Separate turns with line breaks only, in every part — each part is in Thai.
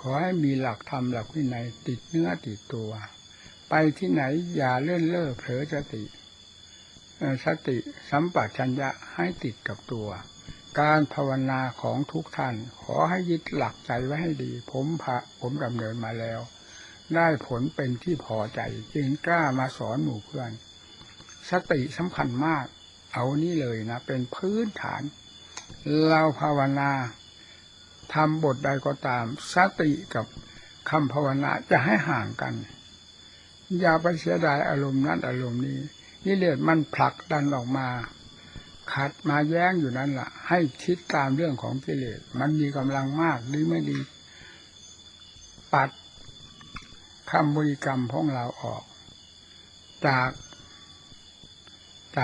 ขอให้มีหลักธรรมหลักวินัยติดเนื้อติดตัว ไปที่ไหนอย่าเลื่อนเล่อเผลอสติสติสัมปชัญญะให้ติดกับตัว การภาวนาของทุกท่าน ขอให้ยึดหลักใจไว้ให้ดี ผมพระผมดำเนินมาแล้ว ได้ผลเป็นที่พอใจจึงกล้ามาสอนหมู่เพื่อน สติสำคัญมาก เอานี่เลยนะ เป็นพื้นฐาน เราภาวนา ทำบทใดก็ตามสติกับคำภาวนาจะให้ห่างกัน อย่าไปเสียดายอารมณ์นั้นอารมณ์นี้นี่เลสมันผลักดันออกมา ขัดมาแย้งอยู่นั่นละ่ะ ให้คิดตามเรื่องของกิเลสมันมีกำลังมากหรือไม่ดี ปัดคำบริกรรมของเราออก จากใจ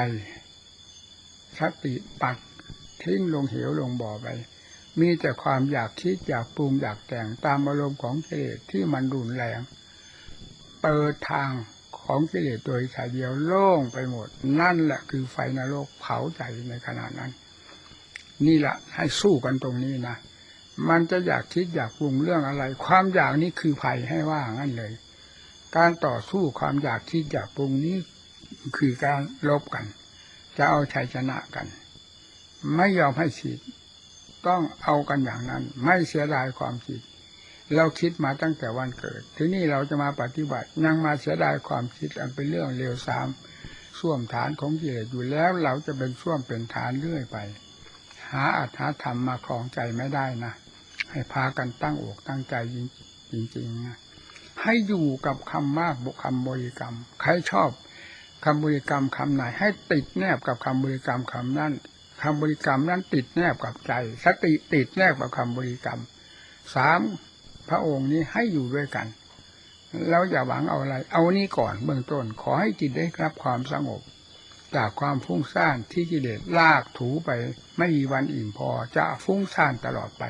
สติปัดทิ้งลงเหวลงบ่อไป มีแต่ความอยากคิดอยากปรุงอยากแต่งตามอารมณ์ของกิเลสที่มันรุนแรง เปิดทางของกิเลสโดยสายเดียวโล่งไปหมด นั่นแหละคือไฟนรกเผาใจในขณะนั้น นี่แหละให้สู้กันตรงนี้นะมันจะอยากคิดอยากปรุงเรื่องอะไร ความอยากนี้คือภัยให้ว่างั้นเลย การต่อสู้ความอยากคิดอยากปรุงนี้คือการลบกัน จะเอาชัยชนะกัน ไม่ยอมให้ฉีด ต้องเอากันอย่างนั้น ไม่เสียดายความคิด เราคิดมาตั้งแต่วันเกิด ทีนี้เราจะมาปฏิบัติยังมาเสียดายความคิดอันเป็นเรื่องเลวทรามส้วมฐานของกิเลสอยู่แล้วเราจะเป็นส้วมเป็นฐานเรื่อยไป หาอัตถธรรมมาครองใจไม่ได้นะให้พากันตั้งอกตั้งใจจริงๆนะให้อยู่กับคำมากบุคำบริกรรม ใครชอบคำบริกรรมคำไหน ให้ติดแนบกับคำบริกรรมคำนั้น คำบริกรรมนั้นติดแนบกับใจ สติติดแนบกับคำบริกรรมสามพระองค์นี้ให้อยู่ด้วยกัน แล้วอย่าหวังเอาอะไร เอานี้ก่อนเบื้องต้น ขอให้จิตได้รับความสงบ จากความฟุ้งซ่านที่กิเลสลากถูไป ไม่มีวันอิ่มพอจะฟุ้งซ่านตลอดไป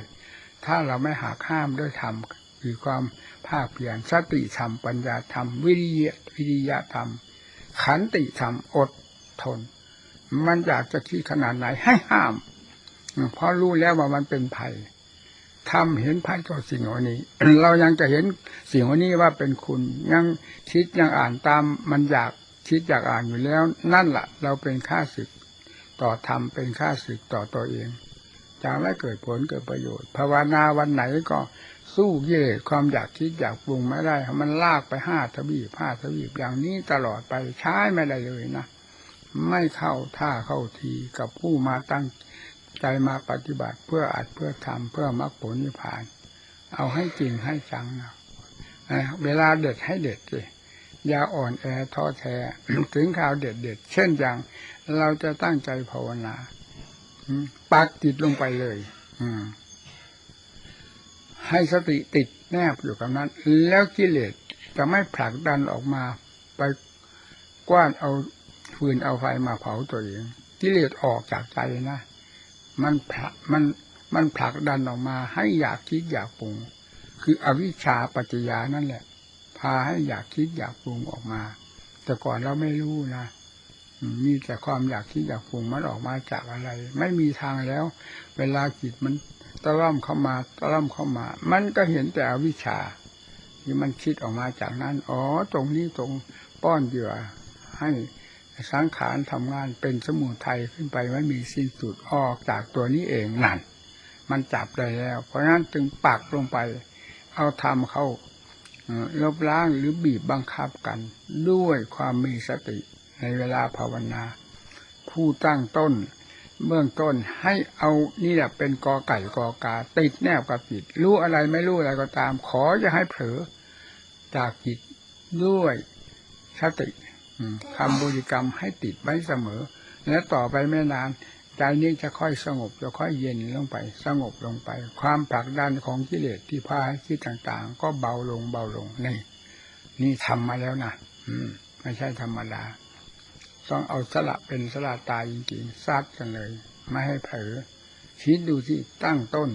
ถ้าเราไม่หักห้ามด้วยธรรมคือความภาคเพียรสติธรรมปัญญาธรรม วิริยะวิริยะธรรม ขันติธรรมอดทน มันอยากจะคิดขนาดไหนให้ห้าม เพราะรู้แล้วว่ามันเป็นภัยทำเห็นภัยต่อสิ่งเหล่านี้ เรายังจะเห็นสิ่งเหล่านี้ว่าเป็นคุณ ยังคิดยังอ่านตาม มันอยากคิดอยากอ่านอยู่แล้ว นั่นแหละเราเป็นค่าศึก ต่อธรรมเป็นค่าศึกต่อตัวเองจะไม่เกิดผลเกิดประโยชน์ภาวนาวันไหนก็สู้เลสความอยากคิดอยากปรุงไม่ได้ มันลากไปห้าทวีปห้าทวีปอย่างนี้ตลอดไปใช้ไม่ได้เลยนะ ไม่เข้าท่าเข้าทีกับผู้มาตั้งใจมาปฏิบัติเพื่ออัดเพื่อทำเพื่อมรรคผลนิพพาน เอาให้จริงให้จังนะเวลาเด็ดให้เด็ดเลยอย่าอ่อนแอท้อแท้ถึงข่าวเด็ดเด็ดเช่นอย่าง เราจะตั้งใจภาวนาปักติดลงไปเลย อืมให้สติติดแนบอยู่กับนั้น แล้วกิเลสจะไม่ผลักดันออกมา ไปกว้านเอา ฟืนเอาไฟมาเผาตัวเองกิเลสออกจากใจนะ มันผลักมันมันผลักดันออกมาให้อยากคิดอยากปรุง คืออวิชชาปัจจยานั่นแหละ พาให้อยากคิดอยากปรุงออกมา แต่ก่อนเราไม่รู้นะมีแต่ความอยากคิดอยากปรุงมันออกมาจากอะไร ไม่มีทางแล้ว เวลาจิตมันตะล่อมเข้ามาตะล่อมเข้ามา มันก็เห็นแต่อวิชชาที่มันคิดออกมาจากนั้น อ๋อ ตรงนี้ตรงป้อนเหยื่อให้ สังขารทำงานเป็นสมุทัยขึ้นไปไม่มีสิ้นสุดออกจากตัวนี้เองนั่นมันจับได้แล้ว เพราะนั้นจึงปักลงไป เอาทำเข้าลบล้างหรือบีบบังคับกัน ด้วยความมีสติในเวลาภาวนา ผู้ตั้งต้น เบื้องต้นให้เอานี่แหละเป็นกอไก่กอกา ติดแนบกับจิต รู้อะไรไม่รู้อะไรก็ตาม ขอจะให้เผลอจากจิตด้วยสติ คำบุญกรรมให้ติดไว้เสมอ และต่อไปไม่นานใจนี้จะค่อยสงบจะค่อยเย็นลงไป สงบลงไป ความผลักดันของกิเลสที่พาให้คิดต่างๆ ก็เบาลงเบาลงนี่ นี่ทำมาแล้วนะอืม ไม่ใช่ธรรมดาต้องเอาสละเป็นสละตายจริงๆซัดกันเลย ไม่ให้เผลอคิดดูที่ตั้งต้น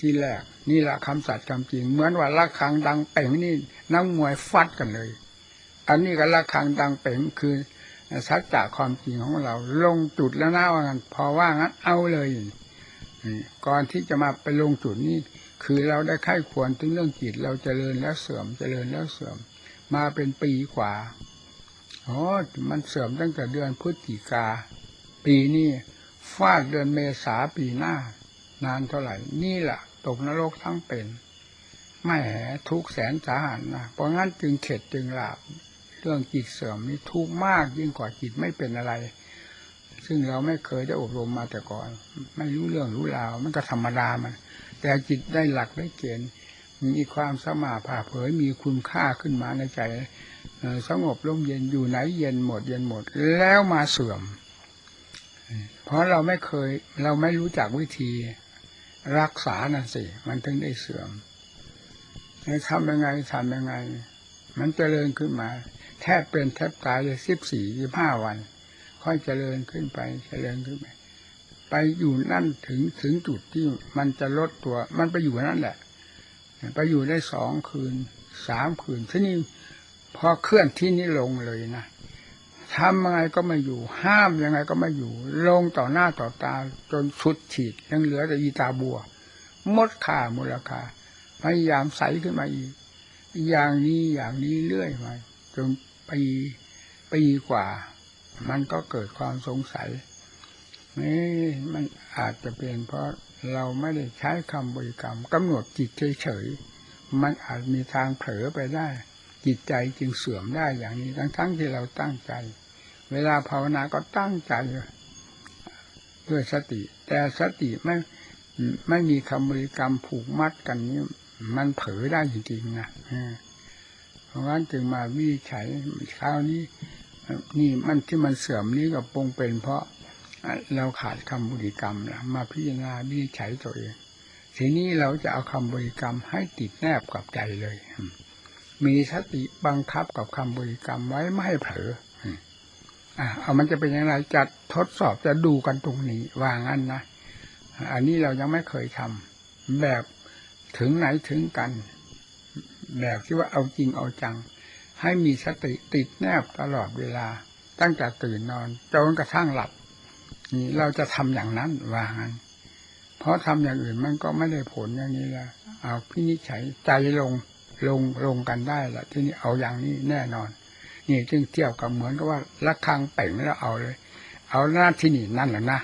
ที่แรกนี่แหละคำสัตย์คำจริง เหมือนว่าละครังดังเป่งนี่นักมวยฟัดกันเลย อันนี้ก็ละคังดังเป่งคือสัจจะความจริงของเรา ลงจุดแล้วนะว่างั้นพอว่างั้นเอาเลยก่อนที่จะมาไปลงจุดนี้ คือเราได้ไข้ควรถึงเรื่องจิตเราเจริญแล้วเสื่อมเจริญแล้วเสื่อม มาเป็นปีกว่าอ๋อมันเสื่อมตั้งแต่เดือนพฤศจิกา ปีนี้ฟาดเดือนเมษาปีหน้า นานเท่าไหร่ นี่แหละตกนรกทั้งเป็น ไม่แหทุกแสนสาหัสนะเพราะงั้นจึงเข็ดจึงหลาบ เรื่องจิตเสื่อมนี่ทุกข์มากยิ่งกว่าจิตไม่เป็นอะไร ซึ่งเราไม่เคยได้อบรมมาแต่ก่อน ไม่รู้เรื่องรู้ราวมันก็ธรรมดามันแต่จิตได้หลักได้เกณฑ์มีความสมาผ่าเผยมีคุณค่าขึ้นมาในใจสงบร่มเย็นอยู่ไหนเย็นหมดเย็นหมด แล้วมาเสื่อม เพราะเราไม่เคย เราไม่รู้จักวิธีรักษานั่นสิ มันถึงได้เสื่อมทำยังไงทำยังไง มันเจริญขึ้นมา แทบเป็นแทบตายเลยสิบสี่สิบห้าวัน ค่อยเจริญขึ้นไปเจริญขึ้นไปไปอยู่นั่นถึงถึงจุดที่มันจะลดตัว มันไปอยู่นั่นแหละ ไปอยู่ได้สองคืนสามคืนที่นี่พอเคลื่อนที่นี้ลงเลยนะทำยังไงก็ไม่อยู่ ห้ามยังไงก็ไม่อยู่ ลงต่อหน้าต่อตา จนสุดฉีดยังเหลือแต่อีตาบัวมดค่ามูลค่าพยายามใสขึ้นมาอีก อย่างนี้อย่างนี้เรื่อยมาจน ปีปีกว่า มันก็เกิดความสงสัยนี่มันอาจจะเป็นเพราะเราไม่ได้ใช้คำบริกรรมกำหนดจิตเฉยๆมันอาจมีทางเผลอไปได้ จิตใจจึงเสื่อมได้อย่างนี้ ทั้งๆที่เราตั้งใจ เวลาภาวนาก็ตั้งใจด้วยสติ แต่สติไม่ไม่มีคำบริกรรมผูกมัดกันนี้ มันเผลอได้จริงๆนะ เพราะงั้นจึงมาวิจัยคราวนี้ นี่มันที่มันเสื่อมนี้ก็ปงเป็น เพราะเราขาดคำบริกรรมนะมาพิจารณาวิจัยตัวเองทีนี้เราจะเอาคำบริกรรมให้ติดแนบกับใจเลย มีสติบังคับกับคำบริกรรมไว้ไม่ให้เผลออะเอามันจะเป็นยังไงจะทดสอบจะดูกันตรงนี้ว่างั้นนะอันนี้เรายังไม่เคยทำแบบถึงไหนถึงกัน แบบที่ว่าเอาจริงเอาจัง ให้มีสติติดแนบตลอดเวลา ตั้งแต่ตื่นนอนจนกระทั่งหลับนี่เราจะทำอย่างนั้นวางั้นเพราะทำอย่างอื่นมันก็ไม่ได้ผลอย่างนี้ละเอาพินิจฉัยใจลงลงลงกันได้ละที่นี่เอาอย่างนี้แน่นอน นี่จึงเที่ยบกับเหมือนกับว่าระฆังเป่งแล้วเอาเลย เอาหน้าที่นี่นั่นแหละนะ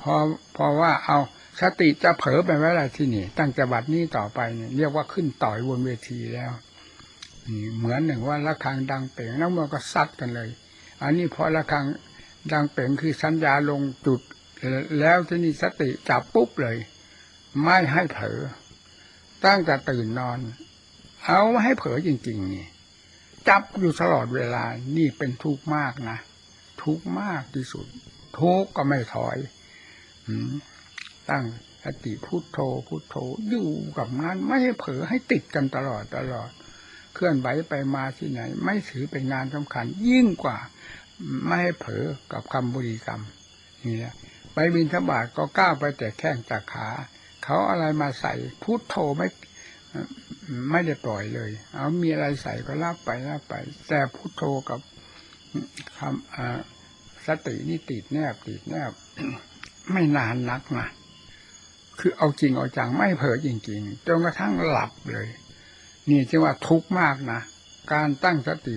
พอพอว่าเอา สติจะเผลอไปไว้อะไรที่นี่ ตั้งแต่บัดนี้ต่อไปเนี่ยเรียกว่าขึ้นต่อยบนเวทีแล้วเหมือนหนึ่งว่าระฆังดังเป่งแล้วมันก็ซัดกันเลย อันนี้พอระฆังดังเป่งคือสัญญาลงจุด แล้วที่นี่สติจับปุ๊บเลย ไม่ให้เผลอตั้งแต่ตื่นนอน เอาให้เผลอจริง ๆ นี่ จับอยู่ตลอดเวลานี่เป็นทุกข์มากนะทุกข์มากที่สุดทุกข์ก็ไม่ถอย ตั้งสติพุโทโธพุโทโธอยู่กับงานไม่ให้เผลอให้ติดกันตลอดตลอด เคลื่อนไหวไปมาที่ไหน ไม่ถือเป็นงานสำคัญ ยิ่งกว่าไม่ให้เผลอกับคำบุริกรรมนี่แหละไปบินทบาทก็ก้าวไปแต่แข้งจากขา เขาอะไรมาใส่พุโทโธไม่ไม่ได้ปล่อยเลย เอามีอะไรใส่ก็รับไปรับไป แต่พุโทโธกับคำสตินี่ติดแนบติดแนบไม่นานนักนะ คือเอาจริงเอาจังไม่เผลอจริงๆจนกระทั่งหลับเลย นี่จึงว่าทุกข์มากนะการตั้งสติ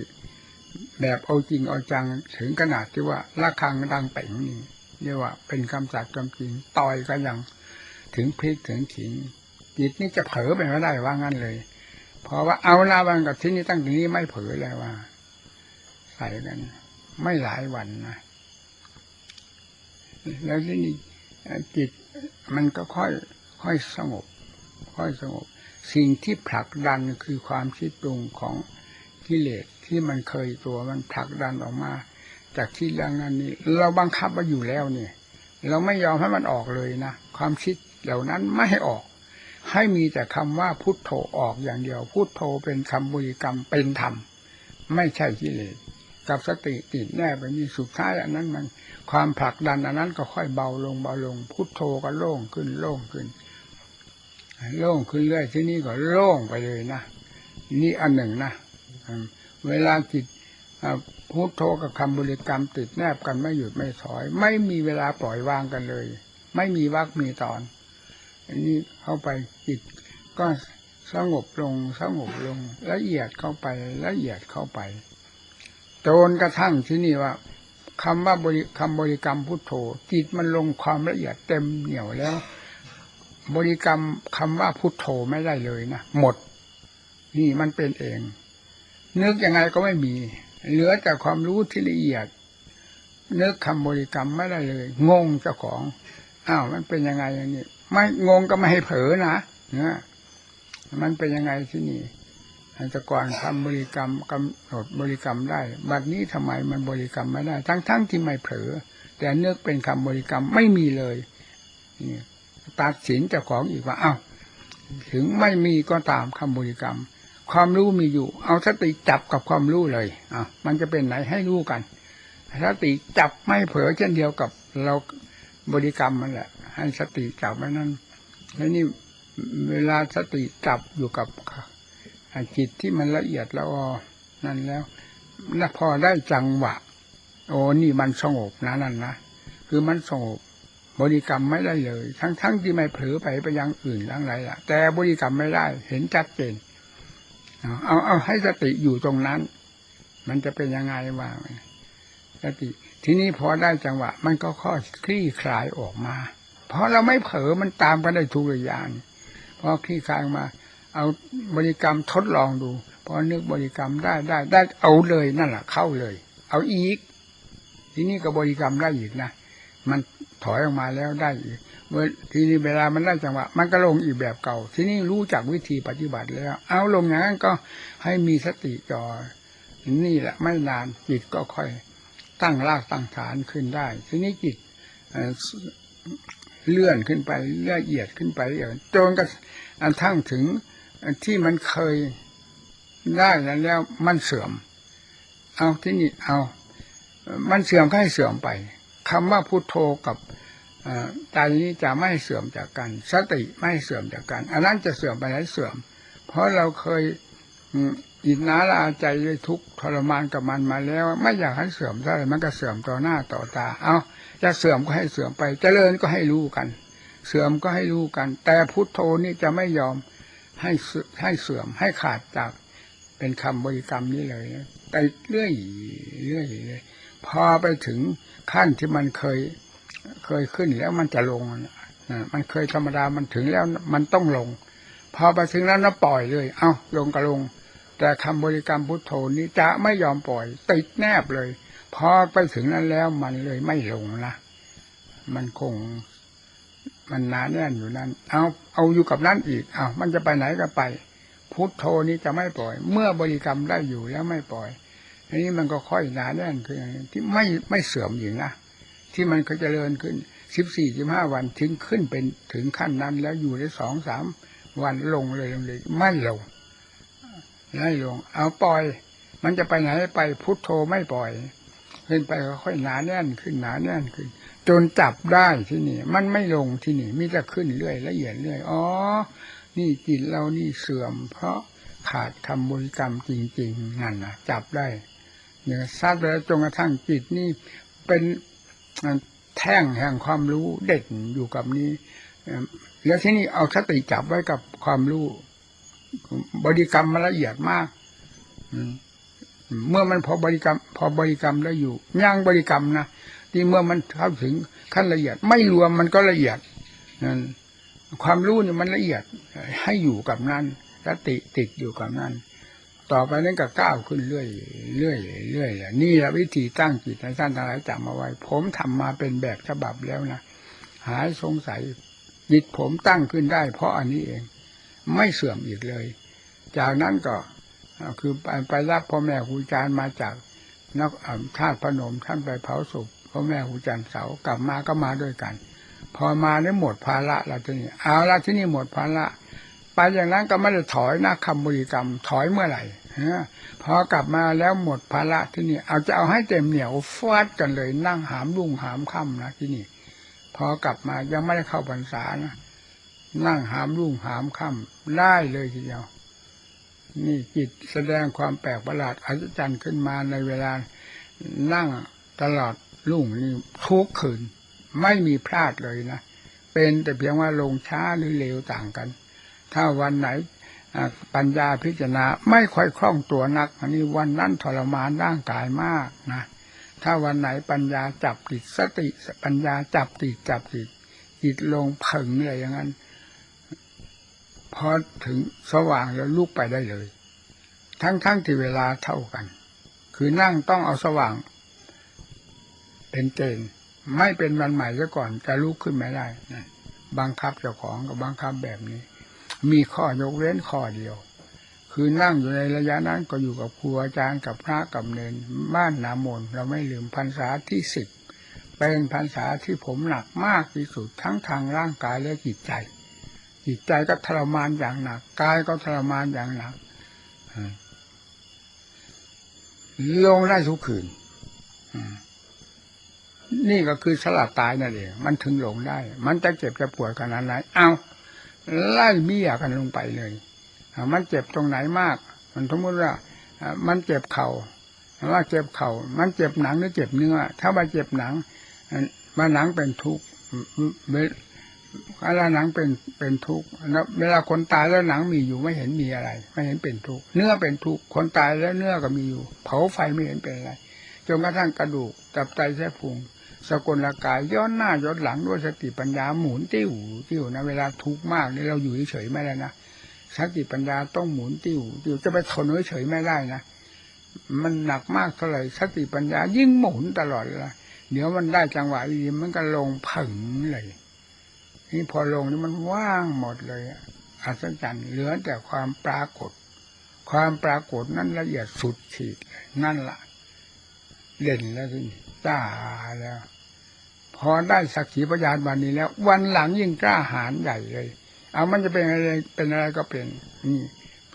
แบบเอาจริงเอาจังถึงขนาดที่ว่าระฆังดังเป่งนี่เรียกว่า เป็นคำสัตย์คำจริงต่อยก็ยังถึงพลิกถึงขิงจิตนี่จะเผลอไปไม่ได้ว่างั้นเลย เพราะว่าเอาลาวันกับที่นี่ตั้งแต่นี้ไม่เผลอเลยว่า ใส่กัน ไม่หลายวันนะแล้วที่นี่ จิตมันก็ค่อยค่อยสงบ ค่อยสงบ สิ่งที่ผลักดันคือความคิดปรุงของกิเลสที่มันเคยตัวมันผลักดันออกมา จากที่เรื่องนั้นนี้ เราบังคับมาอยู่แล้วเนี่ย เราไม่ยอมให้มันออกเลยนะความคิดเหล่านั้นไม่ให้ออก ให้มีแต่คำว่าพุทโธออกอย่างเดียว พุทโธเป็นคำบริกรรมเป็นธรรม ไม่ใช่กิเลส กับสติติดแน่ไปมีสุดท้ายอันนั้นมันความผลักดันอันนั้นก็ค่อยเบาลงเบาลง พุทโธก็โล่งขึ้นโล่งขึ้น โล่งขึ้นเรื่อยที่นี่ก็โล่งไปเลยนะนี่อันหนึ่งนะเวลาจิตพุทโธกับคำบริกรรมติดแนบกันไม่หยุดไม่ถอย ไม่มีเวลาปล่อยวางกันเลย ไม่มีวักมีตอน อันนี้เข้าไปจิตก็สงบลงสงบลงละเอียดเข้าไปละเอียดเข้าไป จนกระทั่งที่นี่ว่าคำว่าบริคำบริกรรมพุทโธจิตมันลงความละเอียดเต็มเหนียวแล้ว บริกรรมคำว่าพุทโธไม่ได้เลยนะหมด นี่มันเป็นเอง นึกยังไงก็ไม่มี เหลือแต่ความรู้ที่ละเอียด นึกคำบริกรรมไม่ได้เลย งงเจ้าของอ้าวมันเป็นยังไงอย่างนี้ไม่งงก็ไม่ให้เผลอนะเนี่ยมันเป็นยังไงที่นี่ แต่ก่อนคำบริกรรมกำหนดบริกรรมได้ บัดนี้ทำไมมันบริกรรมไม่ได้ ทั้งๆทที่ไม่เผลอ แต่เนื้อเป็นคำบริกรรมไม่มีเลยนี่ตัดสินเจ้าของอีกว่า เอ้า ถึงไม่มีก็ตามคำบริกรรม ความรู้มีอยู่ เอาสติจับกับความรู้เลยอะมันจะเป็นไหนให้รู้กันสติจับไม่เผลอเช่นเดียวกับเราบริกรรมมันแหละ ให้สติจับไว้นั่นแล้วนี่เวลาสติจับอยู่กับ จิตที่มันละเอียดแล้วนั่นแล้วนะพอได้จังหวะ โอ้นี่มันสงบนะนั่นนะคือมันสงบบริกรรมไม่ได้เลย ทั้งๆทที่ไม่เผลอไปไปยังอื่นทั้งไรล่ะ แต่บริกรรมไม่ได้เห็นชัดเจนเอาเอาให้สติอยู่ตรงนั้น มันจะเป็นยังไงบ้าสติ ทีนี้พอได้จังหวะ มันก็ค่อยคลี่คลายออกมา เพราะเราไม่เผลอมันตามกันได้ทุกอย่างพอคลี่คลายมา เอาบริกรรมทดลองดูพอนึกบริกรรมได้ได้ ได้เอาเลยนั่นแหละเข้าเลย เอาอีก ทีนี้ก็บริกรรมได้อีกนะมันถอยออกมาแล้วได้อีกเมื่อทีนี้เวลามันได้จังหวะมันก็ลงอีกแบบเก่า ทีนี้รู้จักวิธีปฏิบัติแล้ว เอาลงอย่างนั้นก็ให้มีสติจอนี่แหละไม่นานจิตก็ค่อย ตั้งรากตั้งฐานขึ้นได้ ทีนี้จิตเลื่อนขึ้นไปละเอียดขึ้นไปอย่างจนกระทั่งถึง ที่มันเคยได้แล้วแล้วมันเสื่อม เอาที่นี่เอา มันเสื่อมก็ให้เสื่อมไปคำว่าพุโทโธกับใจนี้จะไม่เสื่อมจากกัน สติไม่เสื่อมจากกัน อันนั้นจะเสื่อมไปไหนเสื่อม เพราะเราเคยอินนาละอาใจด้วยทุกทรมานกับมันมาแล้ว ไม่อยากให้เสื่อมเท่าไรมันก็เสื่อมต่อหน้าต่อตา เอาจะเสื่อมก็ให้เสื่อมไปจเจริญก็ให้รู้กัน เสื่อมก็ให้รู้กัน แต่พุทโธนี่จะไม่ยอม ให้ให้เสื่อมให้ขาดจากเป็นคำบริกรรมนี้เลยไปเรื่อยเรื่อยเลยพอไปถึงขั้นที่มันเคยเคยขึ้นแล้วมันจะลงมันเคยธรรมดามันถึงแล้วมันต้องลง พอไปถึงแล้วนะปล่อยเลย เอาลงก็ลง แต่คำบริกรรมพุทโธนี้จะไม่ยอมปล่อย ติดแนบเลย พอไปถึงนั้นแล้วมันเลยไม่ลงนะมันคง มันหนาแน่นอยู่นั้น เอาเอาอยู่กับนั้นอีกเอามันจะไปไหนก็ไป พุทโธนี้จะไม่ปล่อย เมื่อบริกรรมได้อยู่แล้วไม่ปล่อยอันนี้มันก็ค่อยหนาแน่นขึ้นที่ไม่ไม่เสื่อมอยู่นะที่มันก็จเจริญขึ้นสิบสี่สิบห้าวันถึงขึ้นเป็นถึงขั้นนั้น แล้วอยู่ได้สองสามวันลงเลยลงเลยไม่ลงไม่ลง เอาปล่อย มันจะไปไหนไปพุทโธไม่ปล่อย ขึ้นไปก็ค่อยหนาแน่นขึ้นหนาแน่นขึ้น จนจับได้ที่นี่ มันไม่ลงที่นี่มิจะขึ้นเรื่อยละเอียดเรื่อยอ๋อ นี่จิตเรานี่เสื่อม เพราะขาดคำบริกรรมจริง ๆ นั่นนะจับได้เนี่ยทราบแล้วจนกระทั่งจิตนี่เป็นแท่งแห่งความรู้เด่นอยู่กับนี้แล้วที่นี่เอาสติจับไว้กับความรู้บริกรรมมันละเอียดมาก เมื่อมันพอบริกรรม พอบริกรรมแล้วอยู่ย่างบริกรรมนะที่เมื่อมันเข้าถึงขั้นละเอียด ไม่รวมมันก็ละเอียดนั่นความรู้เนี่ยมันละเอียดให้อยู่กับนั้นสติติดอยู่กับนั้น ต่อไปนั้นก็ก้าวขึ้นเรื่อยเรื่อยเรื่อยนี่แหละวิธีตั้งจิตให้ท่านทั้งหลายจำมาไว้ ผมทำมาเป็นแบบฉบับแล้วนะหายสงสัยจิตผมตั้งขึ้นได้ เพราะอันนี้เอง ไม่เสื่อมอีกเลย จากนั้นก็ คือไปไปรับพ่อแม่ครูอาจารย์มาจากนักธาตุพนมท่านไปเผาศพพ่อแม่ครูอาจารย์เสากลับมาก็มาด้วยกัน พอมาได้หมดภาระแล้วที่นี่เอาละที่นี่หมดภาระไปอย่างนั้นก็ไม่ได้ถอยนะคำบริกรรมถอยเมื่อไหร่พอกลับมาแล้วหมดภาระที่นี่ เอาจะเอาให้เต็มเหนียวฟาดกันเลย นั่งหามรุ่งหามค่ำนะที่นี่ พอกลับมายังไม่ได้เข้าพรรษานะนั่งหามรุ่งหามค่ำได้เลยทีเดียว นี่จิตแสดงความแปลกประหลาดอัศจรรย์ขึ้นมาในเวลานั่งตลอดรุ่งนี่ทุกคืน ไม่มีพลาดเลยนะ เป็นแต่เพียงว่าลงช้าหรือเร็วต่างกัน ถ้าวันไหนปัญญาพิจารณาไม่ค่อยคล่องตัวนัก อันนี้วันนั้นทรมานร่างกายมากนะ ถ้าวันไหนปัญญาจับติดสติ ปัญญาจับติดจับติดจิตลงผึ่งเลยอย่างนั้น พอถึงสว่างแล้วลุกไปได้เลย ทั้งๆที่เวลาเท่ากัน คือนั่งต้องเอาสว่าง เป็นเกณฑ์ไม่เป็นวันใหม่ซะก่อนจะลุกขึ้นไม่ได้นะบังคับเจ้าของกับบังคับแบบนี้ มีข้อยกเว้นข้อเดียว คือนั่งอยู่ในระยะนั้นก็อยู่กับครูอาจารย์กับพระกับเนนบ้านนามนเราไม่ลืมพรรษาที่สิบเป็นพรรษาที่ผมหนักมากที่สุดทั้งทางร่างกายและจิตใจ จิตใจก็ทรมานอย่างหนักกายก็ทรมานอย่างหนักลงได้ทุกคืนอืมนี่ก็คือสลัดตายนั่นเองมันถึงลงได้ มันจะเจ็บจะปวดขนาดไหนเอาไล่เบี้ยกันลงไปเลยมันเจ็บตรงไหนมาก มันสมมติว่ามันเจ็บเข่าว่าเจ็บเข่ามันเจ็บหนังหรือเจ็บเนื้อ ถ้าว่าเจ็บหนังอ่าว่าหนังเป็นทุกข์ เวเวลาหนังเป็นเป็นทุกข์แล้วเวลาคนตายแล้วหนังมีอยู่ไม่เห็นมีอะไร ไม่เห็นเป็นทุกข์เนื้อเป็นทุกข์คนตายแล้วเนื้อก็มีอยู่ เผาไฟไม่เห็นเป็นอะไรจนกระทั่งกระดูกตับไตเส้พุงสกลกายย้อนหน้าย้อนหลังด้วยสติปัญญาหมุนติ้วติ้วนะเวลาทุกข์มากนี่เราอยู่เฉยไม่ได้นะสติปัญญาต้องหมุนติ้วติ้วจะไปทนเฉยไม่ได้นะมันหนักมากเท่าไหร่สติปัญญายิ่งหมุนตลอดเลยเดี๋ยวมันได้จังหวะดีมันก็ลงผึ่งเลย นี่พอลงนี่มันว่างหมดเลยอัศจรรย์เหลือแต่ความปรากฏ ความปรากฏนั้นละเอียดสุดขีดเลยนั่นละเด่นแล้วสิจ้าแล้ว พอได้สักขีพยานวันนี้แล้ว วันหลังยิ่งกล้าหาญใหญ่เลย เอามันจะเป็นอะไรเป็นอะไรก็เป็นนี่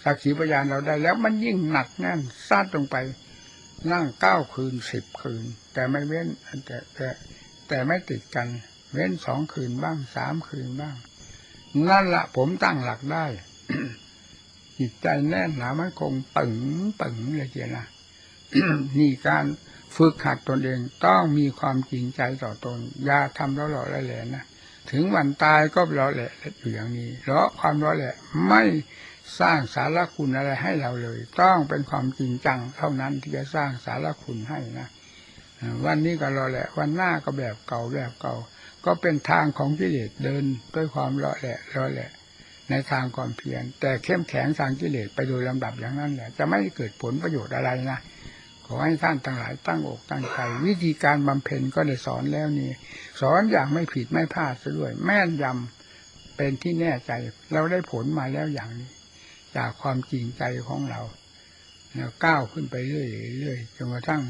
สักขีพยานเราได้แล้วมันยิ่งหนักแน่นซาดลงไปนั่งเก้าคืนสิบคืน แต่ไม่เว้นแต่แต่แต่ไม่ติดกัน เว้นสองคืนบ้างสามคืนบ้าง นั่นละผมตั้งหลักได้จิตใจแน่นหนามันคงปึงปึงเลยเจียนะนี่การฝึกหัดตนเองต้องมีความจริงใจต่อตนอย่าทำแล้วหล่อแหละนะถึงวันตายก็หล่อแหละอยู่อย่างนี้เพราะความหล่อแหละไม่สร้างสารคุณอะไรให้เราเลย ต้องเป็นความจริงจังเท่านั้นที่จะสร้างสารคุณให้นะวันนี้ก็หล่อแหละ วันหน้าก็แบบเก่าแบบเก่า ก็เป็นทางของกิเลสเดินด้วยความหล่อแหละหล่อแหละ ในทางความเพียรแต่เข้มแข็งทางกิเลสไปโดยลำดับอย่างนั้นแหละ จะไม่เกิดผลประโยชน์อะไรนะขอให้ท่านทั้งหลายตั้งอกตั้งใจวิธีการบำเพ็ญก็ได้สอนแล้วนี่ สอนอย่างไม่ผิดไม่พลาดซะด้วย แม่นยำเป็นที่แน่ใจ เราได้ผลมาแล้วอย่างนี้ จากความจริงใจของเราแล้วก้าวขึ้นไปเรื่อยๆจนกระทั่ง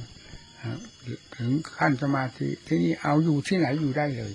ถึงขั้นสมาธิที่นี่เอาอยู่ที่ไหนอยู่ได้เลย